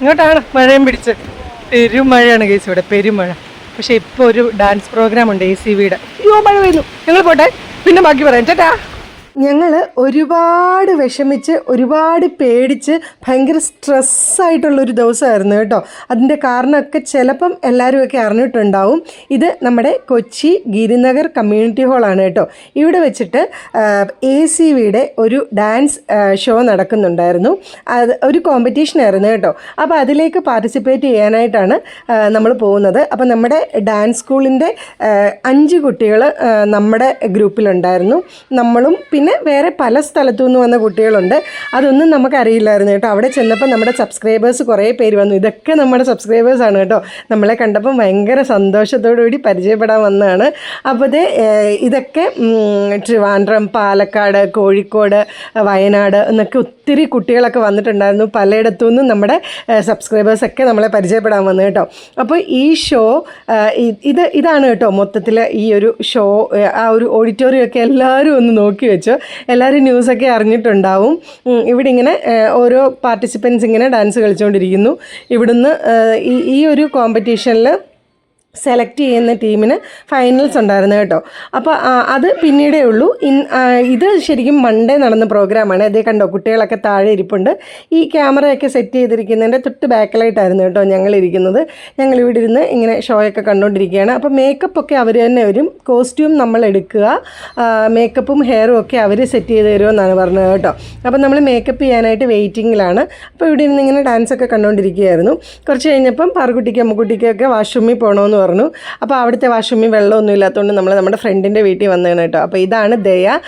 ഇങ്ങോട്ടാണ് മഴയും പിടിച്ച്. പെരുമഴയാണ് കേസ് ഇവിടെ പെരുമഴ. പക്ഷെ ഇപ്പോൾ ഒരു ഡാൻസ് പ്രോഗ്രാം ഉണ്ട് എ സി വിയുടെ അയ്യോ മഴ വരുന്നു ഞങ്ങൾ പോട്ടെ. പിന്നെ ബാക്കി പറയാം. ചേട്ടാ. ഞങ്ങൾ ഒരുപാട് വിഷമിച്ച് ഒരുപാട് പേടിച്ച് ഭയങ്കര സ്ട്രെസ്സായിട്ടുള്ളൊരു ദിവസമായിരുന്നു കേട്ടോ. അതിന്റെ കാരണമൊക്കെ ചിലപ്പം എല്ലാവരുമൊക്കെ അറിഞ്ഞിട്ടുണ്ടാവും. ഇത് നമ്മുടെ കൊച്ചി ഗിരിനഗർ കമ്മ്യൂണിറ്റി ഹാളാണ് കേട്ടോ. ഇവിടെ വെച്ചിട്ട് എ സി വിയുടെ ഒരു ഡാൻസ് ഷോ നടക്കുന്നുണ്ടായിരുന്നു. അത് ഒരു കോമ്പറ്റീഷൻ ആയിരുന്നു കേട്ടോ. അപ്പോൾ അതിലേക്ക് പാർട്ടിസിപ്പേറ്റ് ചെയ്യാനായിട്ടാണ് നമ്മൾ പോകുന്നത്. അപ്പോൾ നമ്മുടെ ഡാൻസ് സ്കൂളിന്റെ അഞ്ച് കുട്ടികൾ നമ്മുടെ ഗ്രൂപ്പിലുണ്ടായിരുന്നു. നമ്മളും പിന്നെ വേറെ പല സ്ഥലത്തു നിന്ന് വന്ന കുട്ടികളുണ്ട്. അതൊന്നും നമുക്കറിയില്ലായിരുന്നു കേട്ടോ. അവിടെ ചെന്നപ്പോൾ നമ്മുടെ സബ്സ്ക്രൈബേഴ്സ് കുറേ പേര് വന്നു. ഇതൊക്കെ നമ്മുടെ സബ്സ്ക്രൈബേഴ്സാണ് കേട്ടോ. നമ്മളെ കണ്ടപ്പം ഭയങ്കര സന്തോഷത്തോടു കൂടി പരിചയപ്പെടാൻ വന്നതാണ്. അപ്പോൾ ഇതൊക്കെ ട്രിവാൻഡ്രം പാലക്കാട് കോഴിക്കോട് വയനാട് എന്നൊക്കെ ഒത്തിരി കുട്ടികളൊക്കെ വന്നിട്ടുണ്ടായിരുന്നു. പലയിടത്തു നിന്നും നമ്മുടെ സബ്സ്ക്രൈബേഴ്സൊക്കെ നമ്മളെ പരിചയപ്പെടാൻ വന്നു കേട്ടോ. അപ്പോൾ ഈ ഷോ ഇത് ഇതാണ് കേട്ടോ മൊത്തത്തിൽ ഈ ഒരു ഷോ ആ ഒരു ഓഡിറ്റോറിയം ഒക്കെ എല്ലാവരും ഒന്ന് നോക്കി വെച്ചു. എല്ലാവരും ന്യൂസൊക്കെ അറിഞ്ഞിട്ടുണ്ടാവും. ഇവിടെ ഇങ്ങനെ ഓരോ പാർട്ടിസിപ്പൻസ് ഇങ്ങനെ ഡാൻസ് കളിച്ചുകൊണ്ടിരിക്കുന്നു ഇവിടുന്ന് ഈ ഒരു കോമ്പറ്റീഷനിൽ സെലക്ട് ചെയ്യുന്ന ടീമിന് ഫൈനൽസ് ഉണ്ടായിരുന്നു കേട്ടോ. അപ്പോൾ അത് പിന്നീടേ ഉള്ളൂ. ഇൻ ഇത് ശരിക്കും മൺഡേ നടന്ന പ്രോഗ്രാമാണ് അതേ കണ്ടോ കുട്ടികളൊക്കെ താഴെ ഇരിപ്പുണ്ട്. ഈ ക്യാമറയൊക്കെ സെറ്റ് ചെയ്തിരിക്കുന്നതിന്റെ തൊട്ട് ബാക്കിലായിട്ടായിരുന്നു കേട്ടോ ഞങ്ങളിരിക്കുന്നത് ഞങ്ങൾ ഇവിടെ ഇരുന്ന് ഇങ്ങനെ ഷോയൊക്കെ കണ്ടുകൊണ്ടിരിക്കുകയാണ് അപ്പോൾ മേക്കപ്പ് ഒക്കെ അവർ തന്നെ വരും. കോസ്റ്റ്യൂം നമ്മൾ എടുക്കുക. മേക്കപ്പും ഹെയറും ഒക്കെ അവർ സെറ്റ് ചെയ്ത് തരുമെന്നാണ് പറഞ്ഞത് കേട്ടോ. അപ്പോൾ നമ്മൾ മേക്കപ്പ് ചെയ്യാനായിട്ട് വെയിറ്റിങ്ങിലാണ് അപ്പോൾ ഇവിടെ ഇരുന്ന് ഇങ്ങനെ ഡാൻസൊക്കെ കണ്ടുകൊണ്ടിരിക്കുകയായിരുന്നു കുറച്ച് കഴിഞ്ഞപ്പം പാറുകുട്ടിക്ക് അമ്മക്കുട്ടിക്കൊക്കെ വാഷ്റൂമിൽ പോകണമെന്ന് പറഞ്ഞു. അപ്പോൾ അവിടുത്തെ വാഷ്റൂമിൽ വെള്ളമൊന്നും ഇല്ലാത്തതുകൊണ്ട് നമ്മൾ നമ്മുടെ ഫ്രണ്ടിന്റെ വീട്ടിൽ വന്നതാണ് കേട്ടോ. അപ്പോൾ ഇതാണ് ദയ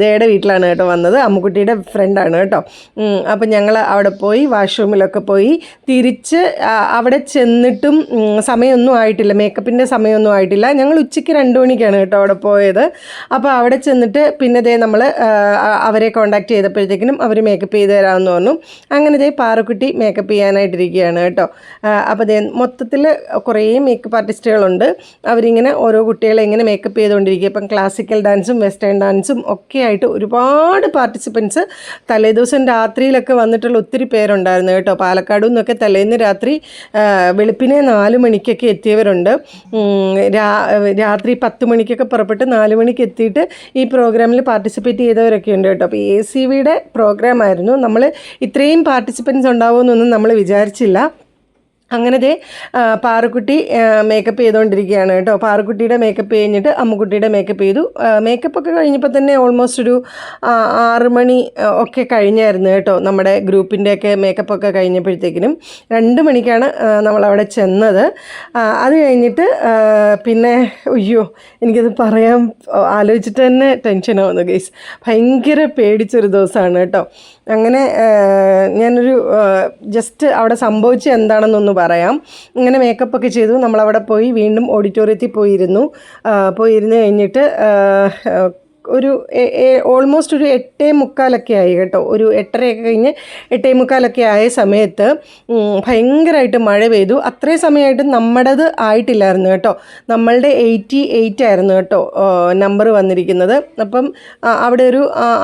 ദയയുടെ വീട്ടിലാണ് കേട്ടോ വന്നത്. അമ്മുക്കുട്ടിയുടെ ഫ്രണ്ടാണ് കേട്ടോ. അപ്പോൾ ഞങ്ങൾ അവിടെ പോയി വാഷ്റൂമിലൊക്കെ പോയി തിരിച്ച് അവിടെ ചെന്നിട്ടും സമയമൊന്നും ആയിട്ടില്ല. മേക്കപ്പിന്റെ സമയമൊന്നും ആയിട്ടില്ല. ഞങ്ങൾ ഉച്ചയ്ക്ക് രണ്ട് മണിക്കാണ് കേട്ടോ അവിടെ പോയത്. അപ്പോൾ അവിടെ ചെന്നിട്ട് പിന്നെ ദേ നമ്മൾ അവരെ കോണ്ടാക്ട് ചെയ്തപ്പോഴത്തേക്കിനും അവർ മേക്കപ്പ് ചെയ്ത് തരാമെന്ന് പറഞ്ഞു. അങ്ങനെ ദേ പാറക്കുട്ടി മേക്കപ്പ് ചെയ്യാനായിട്ടിരിക്കുകയാണ് കേട്ടോ. അപ്പോൾ ദേ മൊത്തത്തിൽ കുറേ മേക്കപ്പ് ആർട്ടിസ്റ്റുകളുണ്ട്. അവരിങ്ങനെ ഓരോ കുട്ടികളെ ഇങ്ങനെ മേക്കപ്പ് ചെയ്തുകൊണ്ടിരിക്കുക. ഇപ്പം ക്ലാസിക്കൽ ഡാൻസും വെസ്റ്റേൺ ഡാൻസും ഒക്കെ ആയിട്ട് ഒരുപാട് പാർട്ടിസിപ്പൻസ് തലേദിവസം രാത്രിയിലൊക്കെ വന്നിട്ടുള്ള ഒത്തിരി പേരുണ്ടായിരുന്നു കേട്ടോ. പാലക്കാട് നിന്നൊക്കെ തലേന്ന് രാത്രി വെളുപ്പിനെ നാല് മണിക്കൊക്കെ എത്തിയവരുണ്ട്. രാത്രി പത്ത് മണിക്കൊക്കെ പുറപ്പെട്ട് നാല് മണിക്ക് എത്തിയിട്ട് ഈ പ്രോഗ്രാമിൽ പാർട്ടിസിപ്പേറ്റ് ചെയ്തവരൊക്കെ ഉണ്ട് കേട്ടോ. അപ്പോൾ എ സി വിയുടെ പ്രോഗ്രാമായിരുന്നു നമ്മൾ ഇത്രയും പാർട്ടിസിപ്പൻസ് ഉണ്ടാവുമെന്നൊന്നും നമ്മൾ വിചാരിച്ചില്ല. അങ്ങനെ ദേ പാറുക്കുട്ടി മേക്കപ്പ് ചെയ്തുകൊണ്ടിരിക്കുകയാണ് കേട്ടോ. പാറുക്കുട്ടിയുടെ മേക്കപ്പ് കഴിഞ്ഞിട്ട് അമ്മുക്കുട്ടിയുടെ മേക്കപ്പ് ചെയ്തു. മേക്കപ്പ് ഒക്കെ കഴിഞ്ഞപ്പോൾ തന്നെ ഓൾമോസ്റ്റ് ഒരു ആറ് മണി ഒക്കെ കഴിഞ്ഞായിരുന്നു കേട്ടോ നമ്മുടെ ഗ്രൂപ്പിന്റെയൊക്കെ മേക്കപ്പ് ഒക്കെ കഴിഞ്ഞപ്പോഴത്തേക്കിനും. രണ്ട് മണിക്കാണ് നമ്മളവിടെ ചെന്നത്. അത് കഴിഞ്ഞിട്ട് പിന്നെ അയ്യോ എനിക്കത് പറയാൻ ആലോചിച്ചിട്ട് തന്നെ ടെൻഷനാവുന്നു ഗൈസ് ഭയങ്കര പേടിച്ചൊരു ദിവസമാണ് കേട്ടോ. അങ്ങനെ ഞാനൊരു ജസ്റ്റ് അവിടെ സംഭവിച്ച എന്താണെന്നൊന്ന് പറയാം. ഇങ്ങനെ മേക്കപ്പ് ഒക്കെ ചെയ്തു നമ്മളവിടെ പോയി വീണ്ടും ഓഡിറ്റോറിയത്തിൽ പോയിരുന്നു. പോയിരുന്നു കഴിഞ്ഞിട്ട് ഒരു ഓൾമോസ്റ്റ് ഒരു എട്ടേ മുക്കാലൊക്കെ ആയി കേട്ടോ. ഒരു എട്ടരയൊക്കെ കഴിഞ്ഞ് എട്ടേ മുക്കാലൊക്കെ ആയ സമയത്ത് ഭയങ്കരമായിട്ട് മഴ പെയ്തു. അത്രയും സമയമായിട്ട് നമ്മുടേത് ആയിട്ടില്ലായിരുന്നു കേട്ടോ. നമ്മളുടെ എയ്റ്റി എയ്റ്റ് ആയിരുന്നു കേട്ടോ നമ്പർ വന്നിരിക്കുന്നത്. അപ്പം അവിടെ ഒരു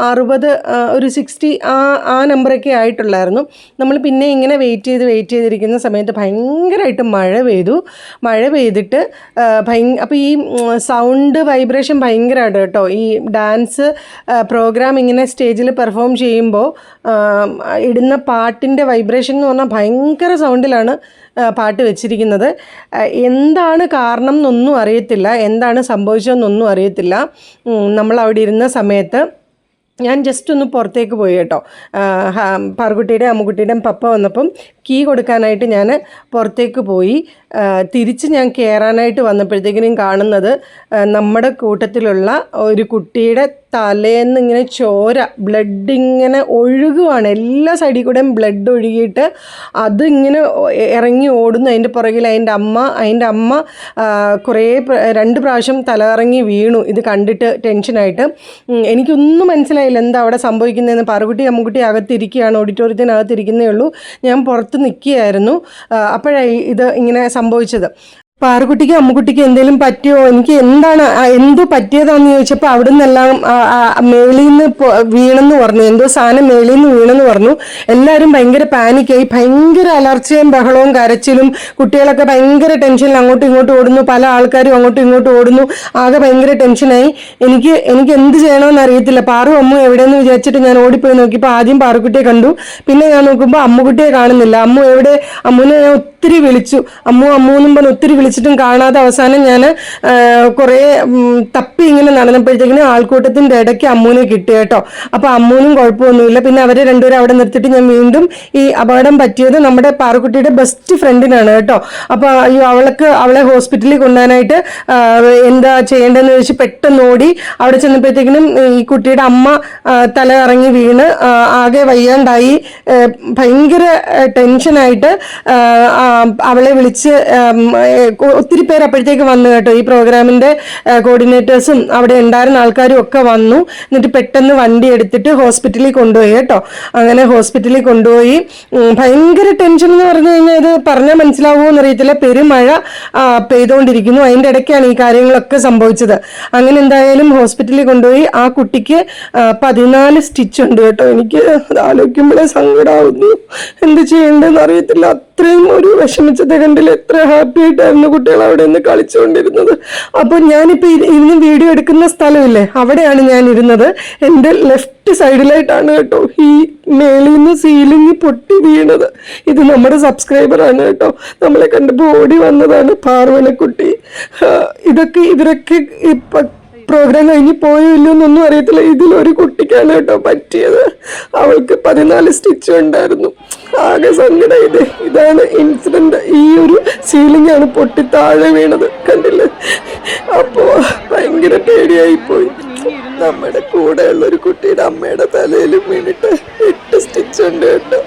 അറുപത് ഒരു സിക്സ്റ്റി ആ ആ നമ്പറൊക്കെ ആയിട്ടുള്ളായിരുന്നു. നമ്മൾ പിന്നെ ഇങ്ങനെ വെയിറ്റ് ചെയ്ത് വെയിറ്റ് ചെയ്തിരിക്കുന്ന സമയത്ത് ഭയങ്കരമായിട്ട് മഴ പെയ്തു. മഴ പെയ്തിട്ട് ഭയ അപ്പോൾ ഈ സൗണ്ട് വൈബ്രേഷൻ ഭയങ്കരമായിട്ട് കേട്ടോ. ഈ ഡാൻസ് പ്രോഗ്രാം ഇങ്ങനെ സ്റ്റേജിൽ പെർഫോം ചെയ്യുമ്പോൾ ഇടുന്ന പാട്ടിന്റെ വൈബ്രേഷൻ എന്ന് പറഞ്ഞാൽ ഭയങ്കര സൗണ്ടിലാണ് പാട്ട് വെച്ചിരിക്കുന്നത്. എന്താണ് കാരണം എന്നൊന്നും അറിയത്തില്ല. എന്താണ് സംഭവിച്ചതെന്നൊന്നും അറിയത്തില്ല. നമ്മൾ അവിടെ ഇരുന്ന സമയത്ത് ഞാൻ ജസ്റ്റ് ഒന്ന് പുറത്തേക്ക് പോയി കേട്ടോ. ഹ- അമ്മുക്കുട്ടിയുടെയും പപ്പ വന്നപ്പം കീ കൊടുക്കാനായിട്ട് ഞാൻ പുറത്തേക്ക് പോയി. തിരിച്ച് ഞാൻ കയറാനായിട്ട് വന്നപ്പോഴത്തേക്കിനും കാണുന്നത് നമ്മുടെ കൂട്ടത്തിലുള്ള ഒരു കുട്ടിയുടെ തലേന്ന് ഇങ്ങനെ ചോര ബ്ലഡ് ഇങ്ങനെ ഒഴുകുവാണ്. എല്ലാ സൈഡിൽ കൂടെയും ബ്ലഡ് ഒഴുകിയിട്ട് അതിങ്ങനെ ഇറങ്ങി ഓടുന്നു. അതിന്റെ പുറകിൽ അതിന്റെ അമ്മ അതിന്റെ അമ്മ കുറേ രണ്ട് പ്രാവശ്യം തലകറങ്ങി വീണു. ഇത് കണ്ടിട്ട് ടെൻഷനായിട്ട് എനിക്കൊന്നും മനസ്സിലായില്ല എന്താ അവിടെ സംഭവിക്കുന്നതെന്ന്. പാറുകുട്ടി അമ്മുക്കുട്ടി അകത്തിരിക്കുകയാണ്. ഓഡിറ്റോറിയത്തിനകത്തിരിക്കുന്നേ ഉള്ളൂ. ഞാൻ പുറത്ത് നിൽക്കുകയായിരുന്നു. അപ്പോഴാണ് ഇത് ഇങ്ങനെ സംഭവിച്ചത്. പാറുകുട്ടിക്ക് അമ്മുകുട്ടിക്ക് എന്തെങ്കിലും പറ്റിയോ? എനിക്ക് എന്താണ് എന്തു പറ്റിയതാന്ന് ചോദിച്ചപ്പോൾ അവിടെ നിന്നെല്ലാം മേളിൽ നിന്ന് വീണെന്ന് പറഞ്ഞു. എന്തോ സാധനം മേളിൽ നിന്ന് വീണെന്ന് പറഞ്ഞു. എല്ലാവരും ഭയങ്കര പാനിക്കായി. ഭയങ്കര അലർച്ചയും ബഹളവും കരച്ചിലും കുട്ടികളൊക്കെ ഭയങ്കര ടെൻഷനിൽ അങ്ങോട്ടും ഇങ്ങോട്ടും ഓടുന്നു. പല ആൾക്കാരും അങ്ങോട്ടും ഇങ്ങോട്ടും ഓടുന്നു. ആകെ ഭയങ്കര ടെൻഷനായി. എനിക്ക് എനിക്ക് എന്ത് ചെയ്യണമെന്ന് അറിയത്തില്ല. പാറു അമ്മ എവിടെയെന്ന് വിചാരിച്ചിട്ട് ഞാൻ ഓടിപ്പോയി നോക്കിയപ്പോൾ ആദ്യം പാറുക്കുട്ടിയെ കണ്ടു. പിന്നെ ഞാൻ നോക്കുമ്പോൾ അമ്മുകുട്ടിയെ കാണുന്നില്ല. അമ്മു എവിടെ? അമ്മുവിനെ ഞാൻ ഒത്തിരി വിളിച്ചു. അമ്മു അമ്മൂന്നും പറഞ്ഞ് ഒത്തിരി വിളിച്ചിട്ടും കാണാതെ അവസാനം ഞാൻ കുറേ തപ്പി ഇങ്ങനെ നടന്നപ്പോഴത്തേക്കിന് ആൾക്കൂട്ടത്തിന്റെ ഇടയ്ക്ക് അമ്മൂനെ കിട്ടി കേട്ടോ. അപ്പോൾ അമ്മൂനും കുഴപ്പമൊന്നുമില്ല. പിന്നെ അവരെ രണ്ടുപേരും അവിടെ നിർത്തിയിട്ട് ഞാൻ വീണ്ടും ഈ അപകടം പറ്റിയത് നമ്മുടെ പാറുക്കുട്ടിയുടെ ബെസ്റ്റ് ഫ്രണ്ടിനാണ് കേട്ടോ. അപ്പോൾ അയ്യോ അവൾക്ക് അവളെ ഹോസ്പിറ്റലിൽ കൊണ്ടുപോകാനായിട്ട് എന്താ ചെയ്യേണ്ടതെന്ന് ചോദിച്ച് പെട്ടെന്ന് ഓടി അവിടെ ചെന്നപ്പോഴത്തേക്കിനും ഈ കുട്ടിയുടെ അമ്മ തല ഇറങ്ങി വീണ് ആകെ വയ്യാണ്ടായി. ഭയങ്കര ടെൻഷനായിട്ട് അവളെ വിളിച്ച് ഒത്തിരി പേര് അപ്പോഴത്തേക്ക് വന്നു കേട്ടോ. ഈ പ്രോഗ്രാമിന്റെ കോർഡിനേറ്റേഴ്സും അവിടെ ഉണ്ടായിരുന്ന ആൾക്കാരും ഒക്കെ വന്നു. എന്നിട്ട് പെട്ടെന്ന് വണ്ടി എടുത്തിട്ട് ഹോസ്പിറ്റലിൽ കൊണ്ടുപോയി കേട്ടോ. അങ്ങനെ ഹോസ്പിറ്റലിൽ കൊണ്ടുപോയി. ഭയങ്കര ടെൻഷൻ എന്ന് പറഞ്ഞു കഴിഞ്ഞാൽ ഇത് പറഞ്ഞാൽ മനസ്സിലാവുമോ എന്നറിയത്തില്ല. പെരുമഴ പെയ്തുകൊണ്ടിരിക്കുന്നു. അതിന്റെ ഇടയ്ക്കാണ് ഈ കാര്യങ്ങളൊക്കെ സംഭവിച്ചത്. അങ്ങനെ എന്തായാലും ഹോസ്പിറ്റലിൽ കൊണ്ടുപോയി. ആ കുട്ടിക്ക് പതിനാല് സ്റ്റിച്ച് ഉണ്ട് കേട്ടോ. എനിക്ക് അത് ആലോചിക്കുമ്പോഴേ സങ്കടമാവുന്നു എന്ത് ചെയ്യേണ്ടതെന്ന് അറിയത്തില്ല. അത്രയും ഒരു വിഷമിച്ച സെക്കൻഡിൽ എത്ര ഹാപ്പി ആയിട്ടായിരുന്നു കുട്ടികൾ അവിടെ നിന്ന് കളിച്ചുകൊണ്ടിരുന്നത്. അപ്പോൾ ഞാനിപ്പോൾ ഇന്ന് വീഡിയോ എടുക്കുന്ന സ്ഥലമില്ലേ അവിടെയാണ് ഞാൻ ഇരുന്നത് എന്റെ ലെഫ്റ്റ് സൈഡിലായിട്ടാണ് കേട്ടോ ഈ മേളിൽ നിന്ന് സീലിംഗ് പൊട്ടി വീണത്. ഇത് നമ്മുടെ സബ്സ്ക്രൈബറാണ് കേട്ടോ. നമ്മളെ കണ്ടപ്പോൾ ഓടി വന്നതാണ് പാർവനക്കുട്ടി ഇതൊക്കെ ഇവരൊക്കെ ഇപ്പൊ പ്രോഗ്രാം കഴിഞ്ഞ് പോയോ ഇല്ലയോ എന്നൊന്നും അറിയത്തില്ല. ഒരു കുട്ടിക്കാണ് കേട്ടോ പറ്റിയത്. അവൾക്ക് പതിനാല് സ്റ്റിച്ച് ഉണ്ടായിരുന്നു. ആകെ സങ്കടം ഇത്. ഇതാണ് ഇൻസിഡന്റ് ഈ ഒരു സീലിംഗ് ആണ് പൊട്ടി താഴെ വീണത്. കണ്ടില്ല? അപ്പോൾ ഭയങ്കര പേടിയായി പോയി നമ്മുടെ കൂടെയുള്ള ഒരു കുട്ടിയുടെ അമ്മയുടെ തലയിലും വീണിട്ട് എട്ട് സ്റ്റിച്ച് ഉണ്ട് കേട്ടോ.